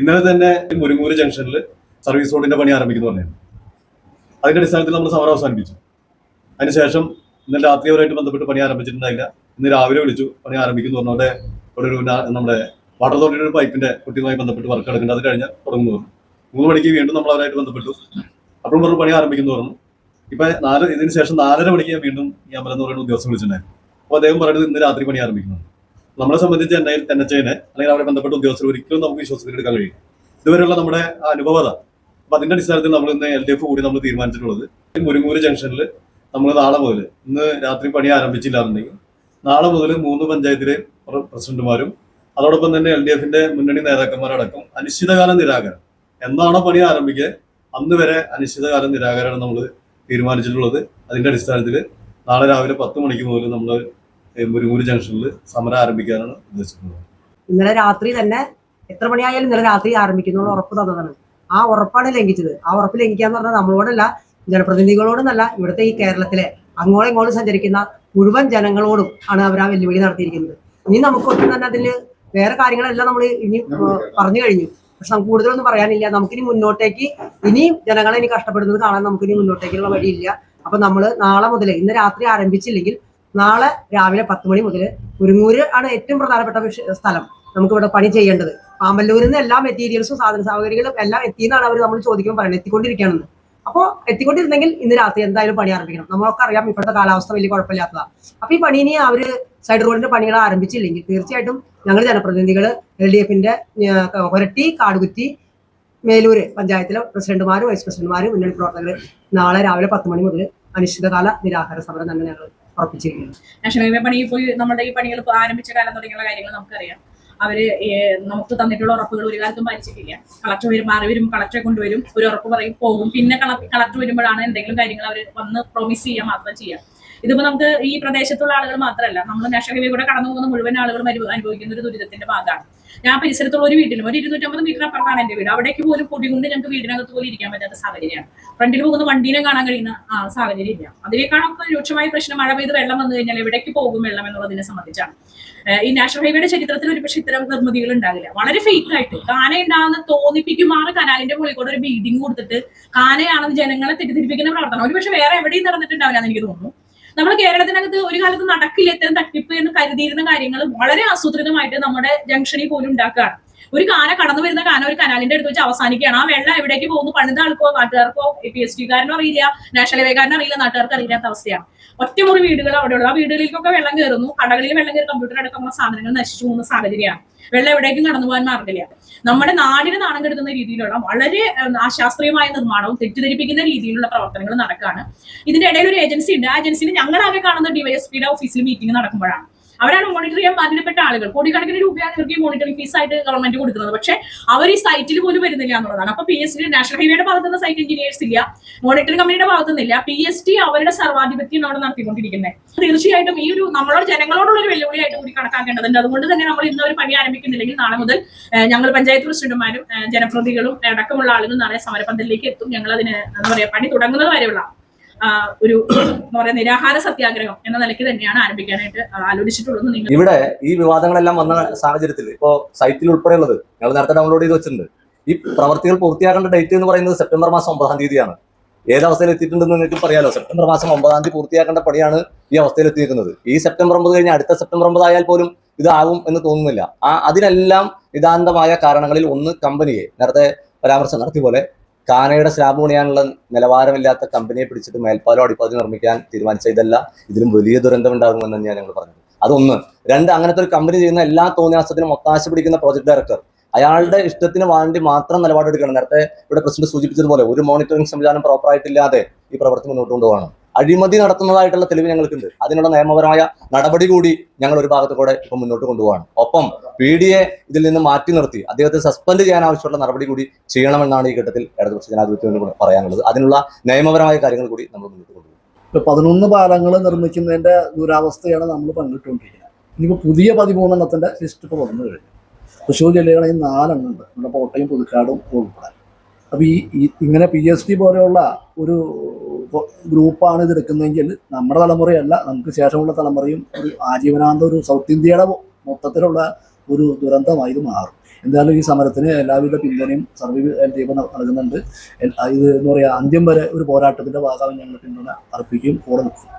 ഇന്നലെ തന്നെ മുരുങ്ങൂര് ജംഗ്ഷനിൽ സർവീസ് റോഡിന്റെ പണി ആരംഭിക്കുന്നു പറഞ്ഞു അതിന്റെ അടിസ്ഥാനത്തിൽ നമ്മൾ സമരം അവസാനിപ്പിച്ചു. അതിനുശേഷം ഇന്നലെ രാത്രി അവരായിട്ട് ബന്ധപ്പെട്ട് പണി ആരംഭിച്ചിട്ടുണ്ടായില്ല. ഇന്ന് രാവിലെ വിളിച്ചു പണി ആരംഭിക്കുന്നു പറഞ്ഞോടെ ഇവിടെ ഒരു നമ്മുടെ വാട്ടർ അതോറിറ്റിയുടെ ഒരു പൈപ്പിന്റെ കുട്ടിയുമായി ബന്ധപ്പെട്ട് വർക്ക് എടുക്കുന്നത് അത് കഴിഞ്ഞാൽ തുടങ്ങുന്നു പറഞ്ഞു. മൂന്ന് മണിക്ക് വീണ്ടും നമ്മൾ അവരായിട്ട് ബന്ധപ്പെട്ടു. അപ്പോഴും പറഞ്ഞു പണി ആരംഭിക്കുന്നു പറഞ്ഞു. ഇപ്പൊ നാല് ഇതിന് ശേഷം നാലര മണിക്ക് ഞാൻ വീണ്ടും അമരം എന്ന് പറയുന്ന ഉദ്യോഗസ്ഥൻ വിളിച്ചിട്ടുണ്ടായിരുന്നു. അപ്പൊ അദ്ദേഹം പറയുന്നത് ഇന്ന് രാത്രി പണി ആരംഭിക്കുന്നു. നമ്മളെ സംബന്ധിച്ച് എന്തായാലും ഐനെ അല്ലെങ്കിൽ അവരെ ബന്ധപ്പെട്ട ഉദ്യോഗസ്ഥർ ഒരിക്കലും നമുക്ക് വിശ്വസിച്ചെടുക്കാൻ കഴിയും ഇതുവരെയുള്ള നമ്മുടെ അനുഭവത അപ്പൊ അതിന്റെ അടിസ്ഥാനത്തിൽ നമ്മൾ ഇന്ന് എൽ ഡി എഫ് കൂടി നമ്മൾ തീരുമാനിച്ചിട്ടുള്ളത് മുരിങ്ങൂര് ജംഗ്ഷനിൽ നമ്മൾ നാളെ മുതൽ ഇന്ന് രാത്രി പണി ആരംഭിച്ചില്ല എന്നുണ്ടെങ്കിൽ നാളെ മുതൽ മൂന്ന് പഞ്ചായത്തിലെ പ്രസിഡന്റുമാരും അതോടൊപ്പം തന്നെ എൽ ഡി എഫിന്റെ മുന്നണി നേതാക്കന്മാരടക്കം അനിശ്ചിതകാല നിരാകരണം. എന്നാണോ പണി ആരംഭിക്കുക? അന്ന് വരെ അനിശ്ചിതകാല നിരാകരണം നമ്മൾ തീരുമാനിച്ചിട്ടുള്ളത്. അതിന്റെ അടിസ്ഥാനത്തിൽ നാളെ രാവിലെ പത്ത് മണിക്ക് മുതൽ നമ്മൾ മുരിങ്ങൂര് ജംഗ്ഷനിൽ സമരം ആരംഭിക്കാനാണ് ഉദ്ദേശിക്കുന്നത്. ഇന്നലെ രാത്രി തന്നെ എത്ര മണിയായാലും ഇന്നലെ രാത്രി ആരംഭിക്കുന്നുള്ള ഉറപ്പ് തന്നതാണ്. ആ ഉറപ്പാണ് ലംഘിച്ചത്. ആ ഉറപ്പ് ലംഘിക്കാന്ന് പറഞ്ഞാൽ നമ്മളോടല്ല ജനപ്രതിനിധികളോടൊന്നല്ല ഇവിടുത്തെ ഈ കേരളത്തിലെ അങ്ങോളം ഇങ്ങോട്ടും സഞ്ചരിക്കുന്ന മുഴുവൻ ജനങ്ങളോടും ആണ് അവർ ആ വെല്ലുവിളി നടത്തിയിരിക്കുന്നത്. ഇനി നമുക്ക് ഒട്ടും തന്നെ അതിൽ വേറെ കാര്യങ്ങളെല്ലാം നമ്മൾ ഇനി പറഞ്ഞു കഴിഞ്ഞു. പക്ഷെ നമുക്ക് കൂടുതലൊന്നും പറയാനില്ല. നമുക്കിനി മുന്നോട്ടേക്ക് ഇനിയും ജനങ്ങളെ ഇനി കഷ്ടപ്പെടുന്നത് കാണാൻ നമുക്കിനി മുന്നോട്ടേക്കുള്ള വഴിയില്ല. അപ്പൊ നമ്മൾ നാളെ മുതൽ ഇന്ന് രാത്രി ആരംഭിച്ചില്ലെങ്കിൽ നാളെ രാവിലെ പത്ത് മണി മുതൽ കുരുങ്ങൂര് ആണ് ഏറ്റവും പ്രധാനപ്പെട്ട സ്ഥലം. നമുക്ക് ഇവിടെ പണി ചെയ്യേണ്ടത്. പാമ്പല്ലൂരിൽ നിന്ന് എല്ലാ മെറ്റീരിയൽസും സാധന സാമഗ്രികളും എല്ലാം എത്തിയെന്നാണ് അവർ നമ്മൾ ചോദിക്കുമ്പോൾ പറയുന്നത് എത്തിക്കൊണ്ടിരിക്കുകയാണെന്ന്. അപ്പോൾ എത്തിക്കൊണ്ടിരുന്നെങ്കിൽ ഇന്ന് രാത്രി എന്തായാലും പണി ആരംഭിക്കണം. നമ്മളൊക്കെ അറിയാം ഇപ്പോഴത്തെ കാലാവസ്ഥ വലിയ കുഴപ്പമില്ലാത്തതാണ് അപ്പൊ ഈ പണി അവർ സൈഡ് റോഡിന്റെ പണികൾ ആരംഭിച്ചില്ലെങ്കിൽ തീർച്ചയായിട്ടും ഞങ്ങൾ ജനപ്രതിനിധികൾ എൽ ഡി എഫിന്റെ കൊരട്ടി കാടുകുറ്റി മേലൂര് പഞ്ചായത്തിലെ പ്രസിഡന്റുമാരും വൈസ് പ്രസിഡന്റുമാരും മുന്നണി പ്രവർത്തകർ നാളെ രാവിലെ പത്ത് മണി മുതൽ അനിശ്ചിതകാല നിരാഹാര സമരം തന്നെ ഞങ്ങൾ ഉറപ്പിച്ചിരിക്കുന്നു. നാഷണൽ ഹൈവേ പണി പോയി നമ്മുടെ ഈ പണികൾ ആരംഭിച്ച കാലം തുടങ്ങിയുള്ള കാര്യങ്ങൾ നമുക്കറിയാം. അവർ നമുക്ക് തന്നിട്ടുള്ള ഉറപ്പുകൾ ഒരു കാലത്തും പാലിച്ചിട്ടില്ല. കളക്ടർ വരും മാറി വരും കളക്ടറെ കൊണ്ടുവരും ഒരു ഉറപ്പ് പറയും പോകും. പിന്നെ കളക്ടർ വരുമ്പോഴാണ് എന്തെങ്കിലും കാര്യങ്ങൾ അവർ വന്ന് പ്രോമിസ് ചെയ്യാൻ മാത്രം ചെയ്യാം. ഇതിപ്പോ നമുക്ക് ഈ പ്രദേശത്തുള്ള ആളുകൾ മാത്രമല്ല നമ്മൾ നാഷണൽ ഹൈവേ കൂടെ കടന്നു പോകുന്ന മുഴുവൻ ആളുകളും അനുഭവിക്കുന്ന ഒരു ദുരിതത്തിന്റെ ഭാഗമാണ്. ഞാൻ പരിസരത്തുള്ള ഒരു വീട്ടിലും ഒരു ഇരുന്നൂറ്റമ്പത് മീറ്റർ അപ്പുറത്താണ് എന്റെ വീട്. അവിടേക്ക് പോലും പൊടികൊണ്ട് ഞങ്ങൾക്ക് വീടിനകത്ത് പോലും ഇരിക്കാൻ പറ്റാത്ത സാഹചര്യമാണ്. ഫ്രണ്ടിൽ പോകുന്ന വണ്ടീനെ കാണാൻ കഴിയുന്ന സാഹചര്യം ഇല്ല. അതിനേക്കാളൊക്കെ രൂക്ഷമായ പ്രശ്നം മഴ പെയ്ത് വെള്ളം വന്നു കഴിഞ്ഞാൽ എവിടേക്ക് പോകും വെള്ളം എന്നുള്ളതിനെ സംബന്ധിച്ചാണ്. ഈ നാഷണൽ ഹൈവേയുടെ ചരിത്രത്തിൽ ഒരുപക്ഷെ ഇത്തരം നിർമ്മിതികൾ ഉണ്ടാകില്ല. വളരെ ഫേക്ക് ആയിട്ട് കാന ഉണ്ടാകുന്ന തോന്നിപ്പിക്കുമാറ് കനാലിന്റെ മുകളിൽ കൂടെ ഒരു ബീഡിങ് കൊടുത്തിട്ട് കാനയാണെന്ന് ജനങ്ങളെ തെറ്റിദ്ധരിപ്പിക്കുന്ന പ്രവർത്തനം. ഒരുപക്ഷെ വേറെ എവിടെയും നടന്നിട്ടുണ്ടാവില്ല എന്ന് എനിക്ക് തോന്നുന്നു. നമ്മൾ കേരളത്തിനകത്ത് ഒരു കാലത്ത് നടക്കില്ല ഇത്തരം തട്ടിപ്പ് എന്ന് കരുതിയിരുന്ന കാര്യങ്ങൾ വളരെ ആസൂത്രിതമായിട്ട് നമ്മുടെ ജംഗ്ഷനിൽ പോലും ഉണ്ടാക്കുകയാണ് ഒരു കാന കടന്നു വരുന്ന കാന ഒരു കനാലിന്റെ അടുത്ത് വെച്ച് അവസാനിക്കുകയാണ്. ആ വെള്ളം എവിടേക്ക് പോകുന്നു? പണിത ആൾക്കോ നാട്ടുകാർക്കോ പി എസ് കാരനോ അറിയില്ല. നാഷണൽ ഹൈവേക്കാരനോ അറിയില്ല. നാട്ടുകാർക്ക് അറിയില്ലാത്ത അവസ്ഥയാണ്. ഒറ്റമുറി വീടുകൾ അവിടെയുള്ള. ആ വീടുകളിലേക്കൊക്കെ വെള്ളം കയറുന്നു. കടകളിൽ വെള്ളം കയറി കമ്പ്യൂട്ടർ അടക്കമുള്ള സാധനങ്ങൾ നശിച്ചു പോകുന്ന സാഹചര്യമാണ്. വെള്ളം എവിടേക്കും കടന്നു പോകാൻ മാർഗമില്ല. നമ്മുടെ നാടിനെ നാണം കെടുത്തുന്ന രീതിയിലുള്ള വളരെ അശാസ്ത്രീയമായ നിർമ്മാണവും തെറ്റിദ്ധരിപ്പിക്കുന്ന രീതിയിലുള്ള പ്രവർത്തനങ്ങൾ നടക്കുകയാണ്. ഇതിന്റെ ഇടയിൽ ഒരു ഏജൻസി ഉണ്ട്. ആ ഏജൻസിയിൽ ഞങ്ങളാകെ കാണുന്ന ഡിവൈഎസ്പിയുടെ ഓഫീസിൽ മീറ്റിംഗ് നടക്കുമ്പോഴാണ്. അവരാണ് മോണിറ്റർ ചെയ്യാൻ ബാധ്യതപ്പെട്ട ആളുകൾ. കോടിക്കണക്കിന് രൂപയാണ് ഇവർക്ക് ഈ മോണിറ്ററിംഗ് ഫീസ് ആയിട്ട് ഗവൺമെന്റ് കൊടുക്കുന്നത്. പക്ഷേ അവർ ഈ സൈറ്റിൽ പോലും വരുന്നില്ല എന്നുള്ളതാണ്. അപ്പൊ പി എസ് ടി നാഷണൽ ഹൈവേയുടെ ഭാഗത്തുനിന്ന് സൈറ്റ് എഞ്ചിനീയേഴ്സ് ഇല്ല. മോണിറ്ററിംഗ് കമ്പനിയുടെ ഭാഗത്തുനിന്നില്ല പി എസ് ടി അവരുടെ സർവാധിപത്യം അവിടെ നടത്തിക്കൊണ്ടിരിക്കുന്നത്. തീർച്ചയായിട്ടും ഈ ഒരു നമ്മളോട് ജനങ്ങളോടുള്ള ഒരു വെല്ലുവിളിയായിട്ട് കൂടി കണക്കാക്കേണ്ടതുണ്ട്. അതുകൊണ്ട് തന്നെ നമ്മൾ ഇന്ന് ഒരു പണി ആരംഭിക്കുന്നില്ലെങ്കിൽ നാളെ മുതൽ ഞങ്ങൾ പഞ്ചായത്ത് പ്രസിഡന്റുമാരും ജനപ്രതികളും അടക്കമുള്ള ആളുകൾ നാളെ സമരപന്തലിലേക്ക് എത്തും. ഞങ്ങൾ അതിന് എന്താ പറയാ പണി തുടങ്ങുന്നത് വരെയുള്ള ഒരു എന്താ നിരാഹാര സത്യാഗ്രഹം എന്ന നിലയ്ക്ക് തന്നെയാണ് ആരംഭിക്കാനായിട്ട് ആലോചിച്ചിട്ടുള്ളത് നിങ്ങൾ ഇവിടെ ഈ വിവാദങ്ങളെല്ലാം വന്ന സാഹചര്യത്തിൽ ഇപ്പോ സൈറ്റിൽ ഉൾപ്പെടെയുള്ളത് ഞങ്ങൾ നേരത്തെ ഡൗൺലോഡ് ചെയ്ത് വെച്ചിട്ടുണ്ട്. ഈ പ്രവർത്തികൾ പൂർത്തിയാക്കേണ്ട ഡേറ്റ് എന്ന് പറയുന്നത് സെപ്റ്റംബർ മാസം ഒമ്പതാം തീയതിയാണ്. ഏത് അവസ്ഥയിൽ എത്തിയിട്ടുണ്ടെന്ന് നിങ്ങൾക്ക് പറയാലോ സെപ്റ്റംബർ മാസം ഒമ്പതാം തീയതി പൂർത്തിയാക്കേണ്ട പണിയാണ് ഈ അവസ്ഥയിൽ എത്തിയിരിക്കുന്നത്. ഈ സെപ്റ്റംബർ ഒമ്പത് കഴിഞ്ഞ അടുത്ത സെപ്റ്റംബർ ഒമ്പത് ആയാൽ പോലും ഇതാകും എന്ന് തോന്നുന്നില്ല. ആ അതിനെല്ലാം ഇതാന്തമായ കാരണങ്ങളിൽ ഒന്ന് കമ്പനിയെ നേരത്തെ പരാമർശം നടത്തിയ പോലെ കാനയുടെ സ്ലാബ് പണിയാനുള്ള നിലവാരമില്ലാത്ത കമ്പനിയെ പിടിച്ചിട്ട് മേൽപ്പാലോ അടിപ്പാതി നിർമ്മിക്കാൻ തീരുമാനിച്ച ഇതല്ല ഇതിലും വലിയ ദുരന്തം ഉണ്ടാകുമെന്ന് തന്നെയാണ് ഞങ്ങൾ പറഞ്ഞത്. അതൊന്ന്. രണ്ട് അങ്ങനത്തെ ഒരു കമ്പനി ചെയ്യുന്ന എല്ലാ തോന്നിയാസത്തിനും ഒത്താശ പിടിക്കുന്ന പ്രോജക്ട് ഡയറക്ടർ അയാളുടെ ഇഷ്ടത്തിന് വേണ്ടി മാത്രം നിലപാടെടുക്കണം. നേരത്തെ ഇവിടെ പ്രസിഡന്റ് സൂചിപ്പിച്ചതുപോലെ ഒരു മോണിറ്ററിംഗ് സംവിധാനം പ്രോപ്പറായിട്ടില്ലാതെ ഈ പ്രവൃത്തി മുന്നോട്ട് കൊണ്ടുപോകണം. അഴിമതി നടത്തുന്നതായിട്ടുള്ള തെളിവ് ഞങ്ങൾക്കുണ്ട്. അതിനുള്ള നിയമപരമായ നടപടി കൂടി ഞങ്ങൾ ഒരു ഭാഗത്ത് കൂടെ ഇപ്പൊ മുന്നോട്ട് കൊണ്ടുപോകാണ് ഒപ്പം പി ഡി എ ഇതിൽ നിന്ന് മാറ്റി നിർത്തി അദ്ദേഹത്തെ സസ്പെൻഡ് ചെയ്യാൻ ആവശ്യമുള്ള നടപടി കൂടി ചെയ്യണമെന്നാണ് ഈ ഘട്ടത്തിൽ ഇടതുപക്ഷ ജനാധിപത്യം പറയാനുള്ളത്. അതിനുള്ള നിയമപരമായ കാര്യങ്ങൾ കൂടി നമ്മൾ മുന്നോട്ട് കൊണ്ടുപോകും. ഇപ്പൊ പതിനൊന്ന് പാലങ്ങൾ നിർമ്മിക്കുന്നതിന്റെ ദുരാവസ്ഥയാണ് നമ്മൾ പങ്കിട്ടുകൊണ്ടിരിക്കുന്നത്. ഇനിയിപ്പോൾ പുതിയ പതിമൂന്നെണ്ണത്തിന്റെ ലിസ്റ്റ് ഇപ്പോൾ വന്നു കഴിഞ്ഞു. തൃശ്ശൂർ ജില്ലകളിൽ നാലെണ്ണം ഉണ്ട്. നമ്മുടെ കോട്ടയം പുതുക്കാടും ഉൾപ്പെടെ. അപ്പോൾ ഈ- ഇങ്ങനെ പി എസ് ടി പോലെയുള്ള ഒരു ഗ്രൂപ്പാണ് ഇത് എടുക്കുന്നതെങ്കിൽ നമ്മുടെ തലമുറയല്ല നമുക്ക് ശേഷമുള്ള തലമുറയും ഒരു ആജീവനാന്ത ഒരു സൗത്ത് ഇന്ത്യയുടെ മൊത്തത്തിലുള്ള ഒരു ദുരന്തമായി ഇത് മാറും. എന്തായാലും ഈ സമരത്തിന് എല്ലാവിധ പിന്തുണയും സർവീസ് ദീപം നൽകുന്നുണ്ട്. ഇത് എന്താ പറയുക അന്ത്യം വരെ ഒരു പോരാട്ടത്തിന്റെ ഭാഗമായി ഞങ്ങൾ പിന്തുണ അർപ്പിക്കുകയും കൂടെ നിൽക്കും.